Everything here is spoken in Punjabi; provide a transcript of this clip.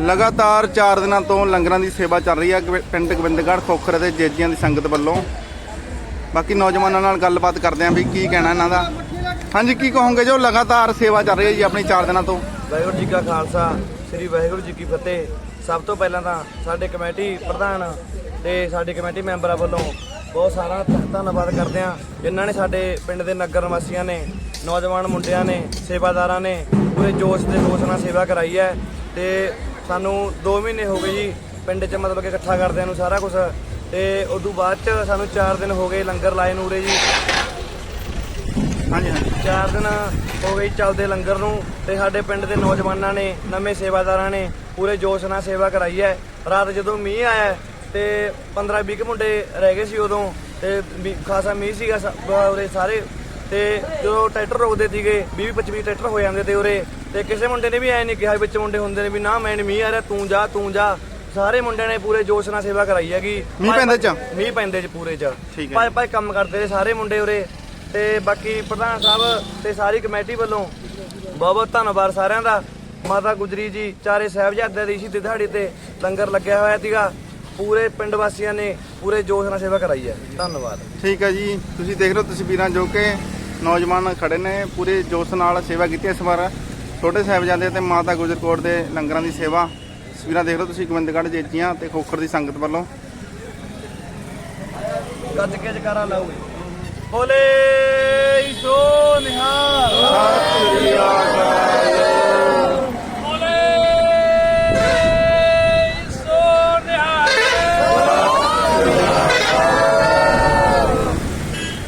ਲਗਾਤਾਰ 4 ਦਿਨਾਂ ਤੋਂ ਲੰਗਰਾਂ ਦੀ ਸੇਵਾ ਚੱਲ ਰਹੀ ਹੈ ਗਵ- ਪਿੰਡ ਗੋਬਿੰਦਗੜ੍ਹ ਖੋਖਰ ਅਤੇ ਜੇਜੀਆਂ ਦੀ ਸੰਗਤ ਵੱਲੋਂ। ਬਾਕੀ ਨੌਜਵਾਨਾਂ ਨਾਲ ਗੱਲਬਾਤ ਕਰਦੇ ਆਂ ਵੀ ਕੀ ਕਹਿਣਾ ਇਹਨਾਂ ਦਾ। ਹਾਂਜੀ, ਕੀ ਕਹੋਗੇ ਜੋ ਲਗਾਤਾਰ ਸੇਵਾ ਚੱਲ ਰਹੀ ਹੈ ਜੀ ਆਪਣੀ 4 ਦਿਨਾਂ ਤੋਂ? ਵਾਹਿਗੁਰੂ ਜੀ ਕਾ ਖਾਲਸਾ, ਸ੍ਰੀ ਵਾਹਿਗੁਰੂ ਜੀ ਕੀ ਫਤਿਹ। ਸਭ ਤੋਂ ਪਹਿਲਾਂ ਤਾਂ ਸਾਡੇ ਕਮੇਟੀ ਪ੍ਰਧਾਨ ਤੇ ਸਾਡੇ ਕਮੇਟੀ ਮੈਂਬਰਾਂ ਵੱਲੋਂ ਬਹੁਤ ਸਾਰਾ ਧੰਨਵਾਦ ਕਰਦੇ ਹਾਂ, ਜਿਨ੍ਹਾਂ ਨੇ ਸਾਡੇ ਪਿੰਡ ਦੇ ਨਗਰ ਨਿਵਾਸੀਆਂ ਨੇ, ਨੌਜਵਾਨ ਮੁੰਡਿਆਂ ਨੇ, ਸੇਵਾਦਾਰਾਂ ਨੇ ਪੂਰੇ ਜੋਸ਼ ਦੇ ਜੋਸ਼ ਨਾਲ ਸੇਵਾ ਕਰਾਈ ਹੈ ਤੇ ਸਾਨੂੰ 2 ਮਹੀਨੇ ਹੋ ਗਏ ਜੀ ਪਿੰਡ 'ਚ ਮਤਲਬ ਕਿ ਇਕੱਠਾ ਕਰਦਿਆਂ ਨੂੰ ਸਾਰਾ ਕੁਝ ਤੇ ਉਦੋਂ ਬਾਅਦ 'ਚ ਸਾਨੂੰ 4 ਦਿਨ ਹੋ ਗਏ ਲੰਗਰ ਲਾਏ ਨੂੰ ਉਰੇ ਜੀ। ਹਾਂਜੀ ਹਾਂਜੀ। ਚਾਰ ਦਿਨ ਹੋ ਗਏ ਚੱਲਦੇ ਲੰਗਰ ਨੂੰ ਤੇ ਸਾਡੇ ਪਿੰਡ ਦੇ ਨੌਜਵਾਨਾਂ ਨੇ ਨਵੇਂ ਸੇਵਾਦਾਰਾਂ ਨੇ ਪੂਰੇ ਜੋਸ਼ ਨਾਲ ਸੇਵਾ ਕਰਾਈ ਹੈ। ਰਾਤ ਜਦੋਂ ਮੀਂਹ ਆਇਆ ਤੇ 15 20 ਮੁੰਡੇ ਰਹਿ ਗਏ ਸੀ ਉਦੋਂ ਤੇ ਖਾਸਾ ਮੀਂਹ ਸੀਗਾ ਉਰੇ ਸਾਰੇ ਤੇ ਜਦੋਂ ਟਰੈਕਟਰ ਰੋਕਦੇ ਸੀਗੇ 20 25 ਟਰੈਕਟਰ ਹੋ ਜਾਂਦੇ ਤੇ ਉਰੇ। ਤੇ ਕਿਸੇ ਮੁੰਡੇ ਨੇ ਵੀ ਐ ਨਹੀਂ ਕਿਹਾ ਵਿੱਚ ਮੁੰਡੇ ਹੁੰਦੇ ਨੇ ਵੀ ਨਾ ਮੈਂ ਨੀ ਮੀਂਹ ਆ ਰਿਹਾ ਤੂੰ ਜਾ ਤੂੰ ਜਾ। ਸਾਰੇ ਮੁੰਡਿਆਂ ਨੇ ਪੂਰੇ ਜੋਸ਼ ਨਾਲ ਸੇਵਾ ਕਰਾਈ ਹੈਗੀ। ਮੀਂਹ ਪੈਂਦੇ ਚ? ਮੀਂਹ ਪੈਂਦੇ ਚ ਪੂਰੇ ਚ। ਭਾਈ ਭਾਈ ਕੰਮ ਕਰਦੇ ਨੇ ਸਾਰੇ ਮੁੰਡੇ ਉਰੇ। ਤੇ ਬਾਕੀ ਪ੍ਰਧਾਨ ਸਾਹਿਬ ਤੇ ਸਾਰੀ ਕਮੇਟੀ ਵੱਲੋਂ ਬਹੁਤ ਬਹੁਤ ਧੰਨਵਾਦ ਸਾਰਿਆਂ ਦਾ। ਮਾਤਾ ਗੁਜਰੀ ਜੀ ਚਾਰੇ ਸਾਹਿਬਜ਼ਾਦਿਆਂ ਦੀ ਸ਼ਹੀਦੀ ਦਿਹਾੜੀ ਤੇ ਲੰਗਰ ਲੱਗਿਆ ਹੋਇਆ ਸੀਗਾ। ਪੂਰੇ ਪਿੰਡ ਵਾਸੀਆਂ ਨੇ ਪੂਰੇ ਜੋਸ਼ ਨਾਲ ਸੇਵਾ ਕਰਾਈ ਹੈ। ਧੰਨਵਾਦ। ਠੀਕ ਹੈ ਜੀ। ਤੁਸੀਂ ਦੇਖ ਰਹੇ ਹੋ ਤਸਵੀਰਾਂ ਜੋ ਕਿ ਨੌਜਵਾਨ ਖੜੇ ਨੇ ਪੂਰੇ ਜੋਸ਼ ਨਾਲ ਸੇਵਾ ਕੀਤੀ ਇਸ ਵਾਰ। ਛੋਟੇ ਸਾਹਿਬਜ਼ਾਦੇ ਤੇ ਮਾਤਾ ਗੁਜਰਕੋਟ ਦੇ ਲੰਗਰਾਂ ਦੀ ਸੇਵਾ। ਤਸਵੀਰਾਂ ਦੇਖ ਹੋ ਤੁਸੀਂ ਗੋਬਿੰਦਗੜ੍ਹ ਜੇਜੀਆਂ ਤੇ ਖੋਖਰ ਦੀ ਸੰਗਤ ਵੱਲੋਂ। ਗੱਜ ਕੇ ਜਕਾਰਾ ਲਾਓ। ਬੋਲੇ ਸੋ ਨਿਹਾਲ।